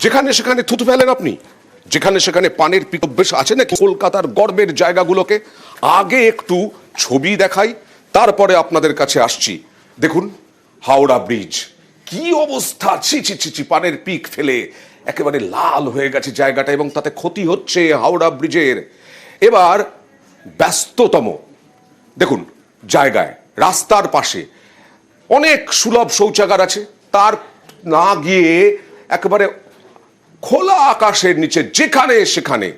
যেখানে সেখানে থুতু ফেলেন আপনি? যেখানে সেখানে পানের পিক অভ্যেস আছে নাকি? কলকাতার গর্বের জায়গাগুলোকে আগে একটু ছবি দেখাই, তারপরে আপনাদের কাছে আসছি। দেখুন, হাওড়া ব্রিজ, কি অবস্থা? ছি ছি ছি ছি, পানের পিক ফেলে একেবারে লাল হয়ে গেছে জায়গাটা এবং তাতে ক্ষতি হচ্ছে হাওড়া ব্রিজের। এবার ব্যস্ততম। দেখুন, জায়গায়, রাস্তার পাশে অনেক সুলভ শৌচাগার আছে। তার না গিয়ে একেবারে খোলা আকাশের নিচে, যেখানে সেখানে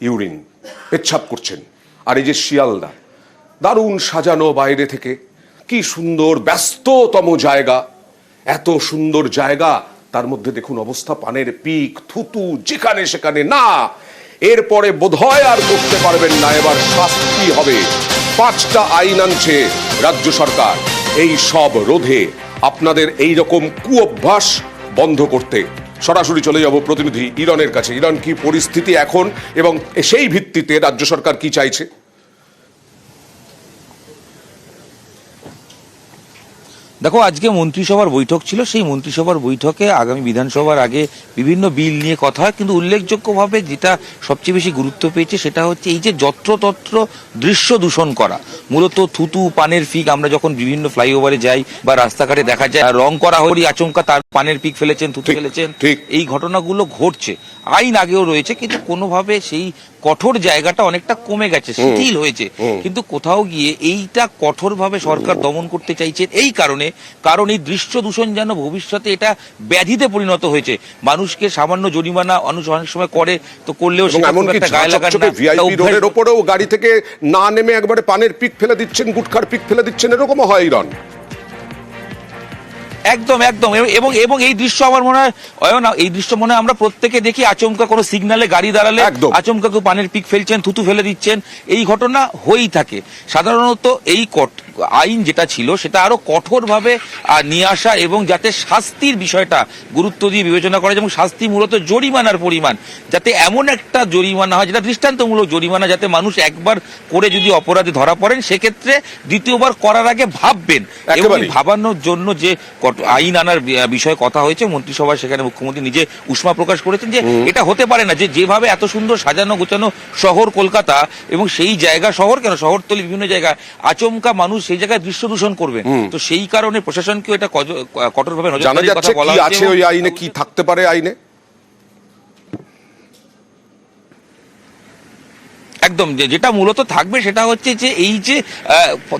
ইউরিন পেচ্ছাপ করছেন। আর এই যে শিয়ালদা, দারুণ সাজানো বাইরে থেকে। কি সুন্দর, ব্যস্ততম জায়গা। এত সুন্দর জায়গা, তার মধ্যে দেখুন অবস্থা, পানের পিক, থুতু, যেখানে সেখানে না। এরপরে বোধহয় আর করতে পারবেন না, এবার শাস্তি হবে। পাঁচটা আইন আনছে রাজ্য সরকার। এই সব রোধে আপনাদের এই রকম কুঅভ্যাস বন্ধ করতে সরাসরি চলে যাব প্রতিনিধি ইরানের কাছে। ইরান, কি পরিস্থিতি এখন এবং সেই ভিত্তিতে রাজ্য সরকার কি চাইছে? দেখো আজকে মন্ত্রিসভার বৈঠক ছিল। সেই মন্ত্রিসভার বৈঠকে আগামী বিধানসভার আগে বিভিন্ন বিল নিয়ে কথা হয়। কিন্তু উল্লেখযোগ্যভাবে যেটা সবচেয়ে বেশি গুরুত্ব পেয়েছে সেটা হচ্ছে এই যে যত্রতত্র দৃশ্য দূষণ করা। মূলত থুতু পানের ফিক আমরা যখন বিভিন্ন ফ্লাইওভারে যাই বা রাস্তাঘাটে দেখা যায় রং করা হরি আচমকা তার পানের পিক ফেলেছেন থুতু ফেলেছেন। এই ঘটনাগুলো ঘটছে। আইন আগেও রয়েছে কিন্তু কোনোভাবে সেই কঠোর জায়গাটা অনেকটা কমে গেছে শিথিল হয়েছে। কিন্তু কোথাও গিয়ে এইটা কঠোরভাবে সরকার দমন করতে চাইছে এই কারণে কারণ এই দৃশ্য দূষণ যেন ভবিষ্যতে এটা ব্যাধিতে পরিণত হয়েছে। মানুষকে সামান্য জরিমানা মানুষ অনেক সময় করে তো করলেও গাড়ি থেকে না নেমে একবারে পানের পিক ফেলে দিচ্ছেন গুটখার পিক ফেলে দিচ্ছেন এরকমও হয় ইরান। একদম একদম। এবং- এবং এই দৃশ্য আমার মনে হয় অয়ন, এই দৃশ্য মনে হয় আমরা প্রত্যেকে দেখি আচমকা কোনো সিগনালে গাড়ি দাঁড়ালে একদম। আচমকা কেউ পানের পিক ফেলছেন থুতু ফেলে দিচ্ছেন। এই ঘটনা হয়েই থাকে। সাধারণত এই কট- আইন যেটা ছিল সেটা আরও কঠোরভাবে নিয়ে আসা এবং যাতে শাস্তির বিষয়টা গুরুত্ব দিয়ে বিবেচনা করা এবং শাস্তি মূলত জরিমানার পরিমাণ যাতে এমন একটা জরিমানা হয় যেটা দৃষ্টান্তমূলক জরিমানা যাতে মানুষ একবার করে যদি অপরাধে ধরা পড়েন সেক্ষেত্রে দ্বিতীয়বার করার আগে ভাববেন এবং ভাবানোর জন্য যে আইন আনার বিষয়ে কথা হয়েছে মন্ত্রিসভায় সেখানে মুখ্যমন্ত্রী নিজে উষ্মা প্রকাশ করেছেন যে এটা হতে পারে না যে যেভাবে এত সুন্দর সাজানো গোছানো শহর কলকাতা এবং সেই জায়গা শহর কেন শহরতলি বিভিন্ন জায়গায় আচমকা মানুষ সেই জায়গায় দৃশ্য দূষণ করবেন তো সেই কারণে প্রশাসনকেও এটা কঠোরভাবে কঠোরভাবে জানা যাচ্ছে কি আছে ওই আইনে কি থাকতে পারে আইনে? একদম যেটা মূলত থাকবে সেটা হচ্ছে যে এই যে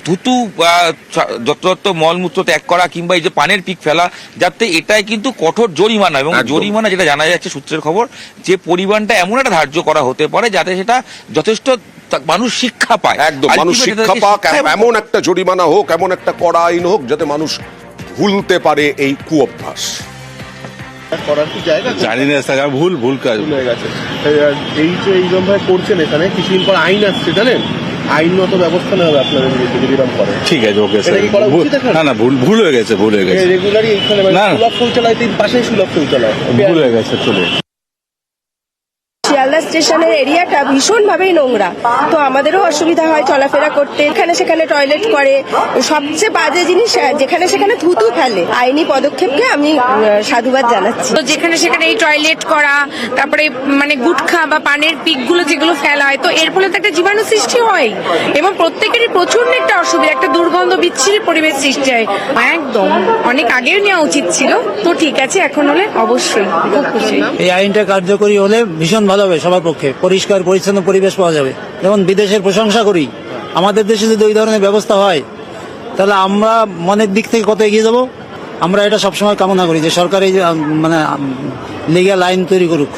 থুতু যত্রতত্র মলমূত্র ত্যাগ করা কিংবা এই যে পানের পিক ফেলা যাতে এটাই কিন্তু কঠোর জরিমানা এবং জরিমানা যেটা জানা যাচ্ছে সূত্রের খবর যে পরিমাণটা এমন একটা ধার্য করা হতে পারে যাতে সেটা যথেষ্ট মানুষ শিক্ষা পায়। একদম মানুষ শিক্ষা পাক এমন একটা জরিমানা হোক এমন একটা কড়া আইন হোক যাতে মানুষ ভুলতে পারে এই কুঅভ্যাস। করার কি জায়গা জানি না স্যার ভুল ভুল কাজ হয়ে গেছে। এই, যে এইরকম ভাবে করছেন এখানে কিছুদিন পর আইন আসছে জানেন? আইনগত ব্যবস্থা নেওয়া হবে আপনাদের বিরুদ্ধে যদি এরকম করেন ঠিক আছে ওকে স্যার। না না ভুল ভুল হয়ে গেছে ভুল হয়ে গেছে। রেগুলারই এইখানে মানে। সুলভ শৌচালয় তিন পাশেই সুলভ শৌচালয়। ভুল হয়ে গেছে চলে শিয়ালদা স্টেশনের এরিয়াটা ভীষণভাবেই নোংরা। তো আমাদেরও অসুবিধা হয় চলাফেরা করতে। এখানে সেখানে টয়লেট করে। সবচেয়ে বাজে জিনিস যেখানে সেখানে থুতু ফেলে। আইনি পদক্ষেপকে আমি সাধুবাদ জানাচ্ছি। তো যেখানে সেখানে এই টয়লেট করা, তারপরে মানে গুটখা বা পানের পিকগুলো যেগুলো ফেলা হয়, তো এর ফলে তো একটা জীবাণু সৃষ্টি হয়। এবং প্রত্যেকেরই প্রচণ্ড একটা অসুবিধা। দুর্গন্ধ বিচ্ছিরি পরিবেশ সৃষ্টি হয়। একদম। অনেক আগেও নেওয়া উচিত ছিল, তো ঠিক আছে, এখন হলে অবশ্যই। খুব খুশি। এই আইনটা কার্যকরী হলে ভীষণ ভালো হবে সবার পক্ষে। পরিষ্কার, পরিচ্ছন্ন পরিবেশ পাওয়া যাবে। যেমন বিদেশের প্রশংসা করি। আমাদের দেশে যদি ওই ধরনের ব্যবস্থা হয়, তাহলে আমরা মনের দিক থেকে কত এগিয়ে যাব? আমরা এটা সবসময় কামনা করি যে সরকার এই মানে লিগ্যাল আইন তৈরি করুক।